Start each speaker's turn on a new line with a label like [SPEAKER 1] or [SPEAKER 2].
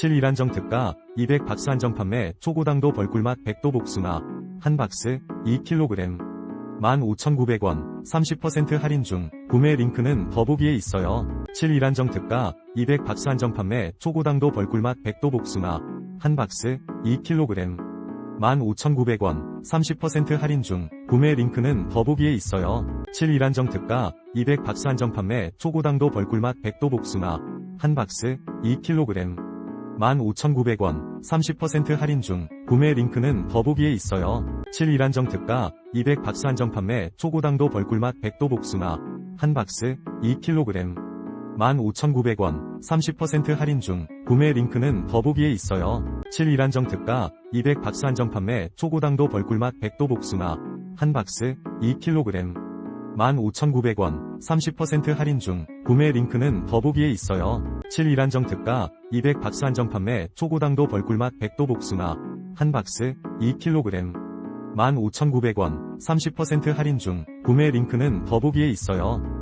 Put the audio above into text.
[SPEAKER 1] 7 1한정 특가 200 박스 한정 판매 초고당도 벌꿀맛 100도 복숭아 한 박스 2kg 15,900원 30% 할인 중 구매 링크는 더보기에 있어요. 7 1한정 특가 200 박스 한정 판매 초고당도 벌꿀맛 100도 복숭아 한 박스 2kg 15,900원 30% 할인 중 구매 링크는 더보기에 있어요. 7 1한정 특가 200 박스 한정 판매 초고당도 벌꿀맛 100도 복숭아 한 박스 2kg 15,900원 30% 할인 중 구매 링크는 더보기에 있어요. 7 1한정 특가 200 박스 한정 판매 초고당도 벌꿀맛 100도 복숭아 한 박스 2kg 15,900원 30% 할인 중 구매 링크는 더보기에 있어요. 7 1한정 특가 200 박스 한정 판매 초고당도 벌꿀맛 100도 복숭아 한 박스 2kg 15,900원 30% 할인 중 구매 링크는 더보기에 있어요. 7 1한정 특가 200 박스 한정 판매 초고당도 벌꿀맛 100도 복숭아 한 박스 2kg 15,900원 30% 할인 중 구매 링크는 더보기에 있어요.